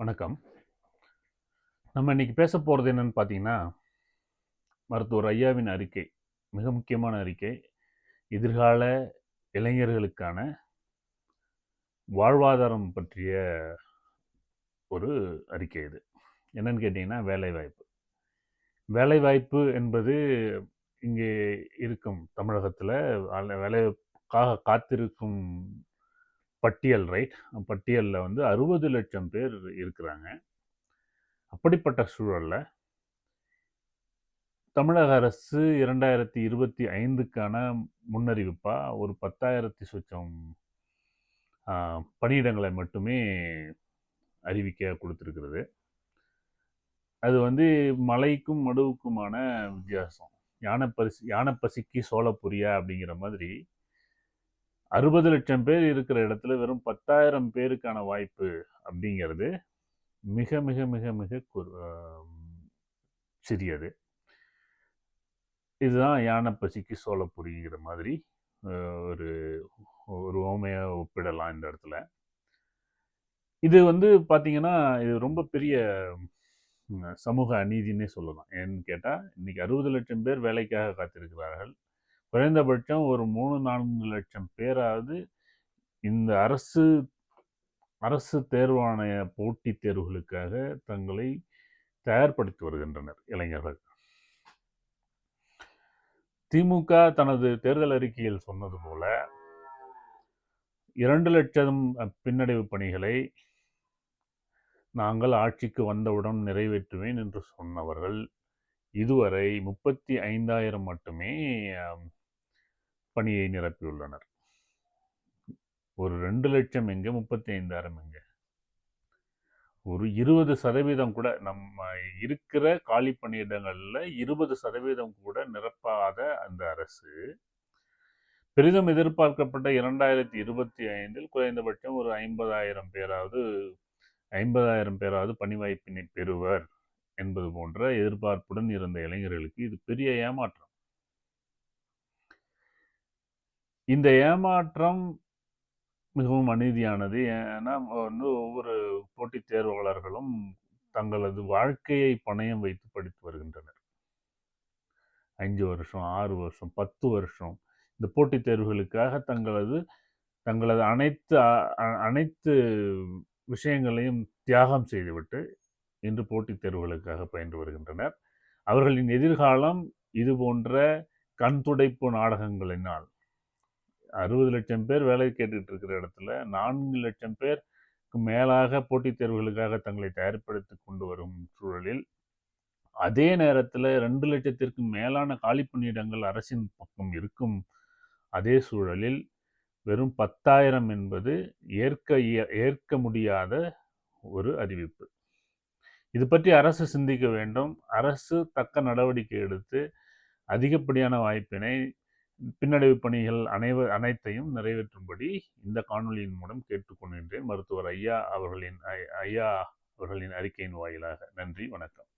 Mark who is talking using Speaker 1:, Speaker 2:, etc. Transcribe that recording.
Speaker 1: வணக்கம். நம்ம இன்னைக்கு பேச போகிறது என்னன்னு பார்த்தீங்கன்னா மருத்துவர் ஐயாவின் அறிக்கை மிக முக்கியமான அறிக்கை. எதிர்கால இளைஞர்களுக்கான வாழ்வாதாரம் பற்றிய ஒரு அறிக்கை இது. என்னன்னு கேட்டிங்கன்னா வேலைவாய்ப்பு. வேலைவாய்ப்பு என்பது இங்கே இருக்கும் தமிழகத்தில் வேலைக்காக காத்திருக்கும் பட்டியல் ரைட் பட்டியலில் வந்து அறுபது லட்சம் பேர் இருக்கிறாங்க. அப்படிப்பட்ட சூழலில் தமிழக அரசு இரண்டாயிரத்தி இருபத்தி ஐந்துக்கான முன்னறிவிப்பாக ஒரு பத்தாயிரத்தி சொச்சம் பணியிடங்களை மட்டுமே அறிவிக்க கொடுத்துருக்கிறது. அது வந்து மலைக்கும் மடுவுக்குமான வித்தியாசம். யானை பரிசு யானை பசிக்கு சோழப்புரியா அப்படிங்கிற மாதிரி அறுபது லட்சம் பேர் இருக்கிற இடத்துல வெறும் பத்தாயிரம் பேருக்கான வாய்ப்பு அப்படிங்கிறது மிக மிக மிக மிக சிறியது. இதுதான் யானை பசிக்கு சோளப்புரிங்கிற மாதிரி ஒரு ஒரு ஓமையை ஒப்பிடலாம் இந்த இடத்துல. இது வந்து பார்த்தீங்கன்னா இது ரொம்ப பெரிய சமூக அநீதினே சொல்லலாம். ஏன்னு கேட்டால் இன்றைக்கி அறுபது லட்சம் பேர் வேலைக்காக காத்திருக்கிறார்கள். குறைந்தபட்சம் ஒரு மூணு நான்கு லட்சம் பேராவது இந்த அரசு அரசு தேர்வாணைய போட்டித் தேர்வுகளுக்காக தங்களை தயார்படுத்தி வருகின்றனர் இளைஞர்கள். திமுக தனது தேர்தல் அறிக்கையில் சொன்னது போல இரண்டு லட்சம் பின்னடைவு பணிகளை நாங்கள் ஆட்சிக்கு வந்தவுடன் நிறைவேற்றுவேன் என்று சொன்னவர்கள் இதுவரை முப்பத்தி ஐந்தாயிரம் மட்டுமே பணியை நிரப்பியுள்ளனர். ஒரு ரெண்டு லட்சம் எங்கே முப்பத்தி ஐந்தாயிரம் எங்கே? ஒரு இருபது சதவீதம் கூட நம்ம இருக்கிற காலி பணியிடங்களில் இருபது சதவீதம் கூட நிரப்பாத அந்த அரசு பெரிதும் எதிர்பார்க்கப்பட்ட இரண்டாயிரத்தி இருபத்தி ஐந்தில் குறைந்தபட்சம் ஒரு ஐம்பதாயிரம் பேராவது ஐம்பதாயிரம் பேராவது பணி வாய்ப்பினை பெறுவர் என்பது போன்ற எதிர்பார்ப்புடன் இருந்த இளைஞர்களுக்கு இது பெரிய ஏமாற்றம். இந்த ஏமாற்றம் மிகவும் அநீதியானது. ஏன்னா வந்து ஒவ்வொரு போட்டித் தேர்வாளர்களும் தங்களது வாழ்க்கையை பணயம் வைத்து படித்து வருகின்றனர். அஞ்சு வருஷம் ஆறு வருஷம் பத்து வருஷம். இந்த போட்டித் தேர்வுகளுக்காக தங்களது தங்களது அனைத்து அனைத்து விஷயங்களையும் தியாகம் செய்துவிட்டு இன்று போட்டித் தேர்வுகளுக்காக பயின்று வருகின்றனர். அவர்களின் எதிர்காலம் இது போன்ற கண் துடைப்பு நாடகங்களினால் அறுபது லட்சம் பேர் வேலை கேட்டுக்கிட்டு இருக்கிற இடத்துல நான்கு லட்சம் பேருக்கு மேலாக போட்டித் தேர்வுகளுக்காக தங்களை தயார்படுத்தி கொண்டு வரும் சூழலில் அதே நேரத்தில் ரெண்டு லட்சத்திற்கு மேலான காலி பணியிடங்கள் அரசின் பக்கம் இருக்கும். அதே சூழலில் வெறும் பத்தாயிரம் என்பது ஏற்க ஏற்க முடியாத ஒரு அறிவிப்பு. இது பற்றி அரசு சிந்திக்க வேண்டும். அரசு தக்க நடவடிக்கை எடுத்து அதிகப்படியான வாய்ப்பினை பின்னடைவு பணிகள் அனைவர் அனைத்தையும் நிறைவேற்றும்படி இந்த காணொலியின் மூலம் கேட்டுக்கொள்கின்றேன் மருத்துவர் ஐயா அவர்களின் ஐயா அவர்களின் அறிக்கையின் வாயிலாக நன்றி வணக்கம்.